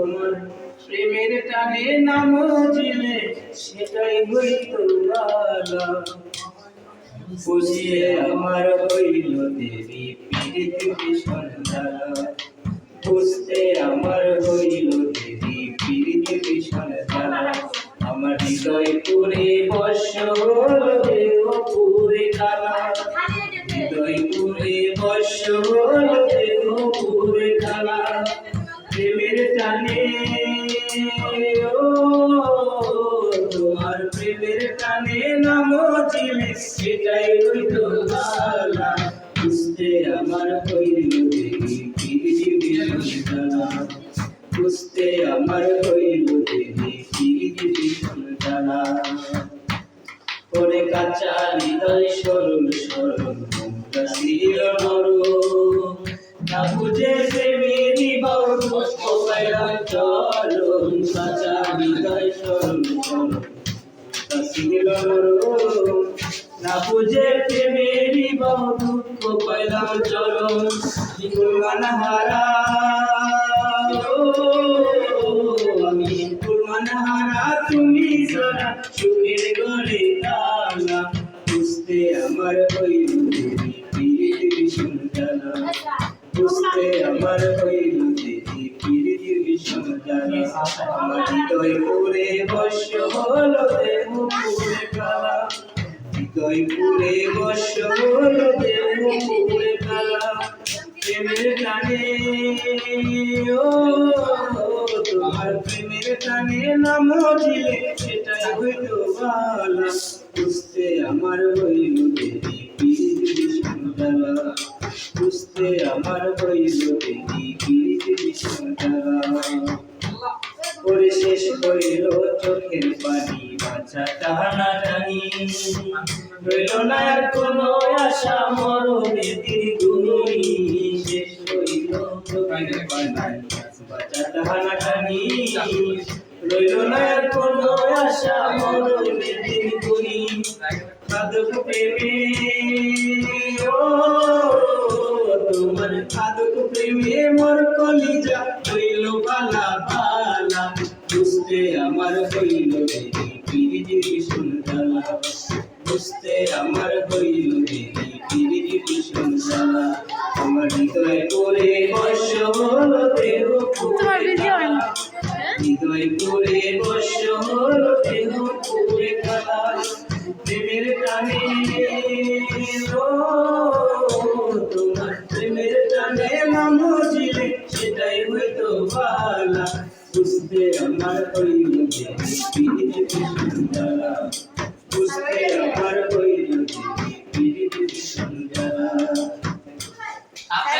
তোমার প্রেমের টানে নাম জিলে সেটাই বালা। বুঝিয়ে আমার হইল দেবী পীড়িত সন্ধ্যা বুঝতে আমার হইল দেবী সন্ধ্যা আমার হৃদয় পুরে বর্ষ হল টানে। তোমার প্রেমের টানে নাম চিলে সেটাই হইত বালা। বুঝতে আমার হইল বুঝতে আমার হইল দেবী কাঁচা হৃদয় সরল সরল ছিল নরম। না বুঝে পুষ্প পাইলাম চরণ কাঁচা হৃদয় সরল সরল মনটা ছিল নরম না বুঝে প্রেমেরই বাউ দুঃখ পাইলাম চরণ কুরবান হারা আমি কুরবান হারা, তুমি সারা সুখের বুঝতে আমার বুঝতে আমার দেবী পুরে বর্ষ হল দেহ পুরে কালা হৃদয় পুরে বর্ষ হল দেহ কালা প্রেমের টানে ও তোমার প্রেমের টানে নাম দিলে সেটাই হইল বালা বুঝতে আমার হইল দেবী বুঝতে আমার হইল দেবী টানি রইল না আর কোনো আশা মরণে দীর্ঘনি শেষ হইল চোখের পানি বাঁচা টানা টানি রইল না আর কোনো আশা মরণে দীর্ঘনি কাদক প্রেমে। ও, তোমার কাদক প্রেমে মোর কলিজা হইল বালা বালা, বুঝতে আমার হইল দেবী বুঝতে আমার হইল দেবী পীরিতি সুন্দরা আমার করে বর্ষ হল দেহ তোমার ভিডিও হৃদয় করে প্রেমের টানে তোমার প্রেমের টানে নাম সেটাই হইতো বালা বুঝতে আমার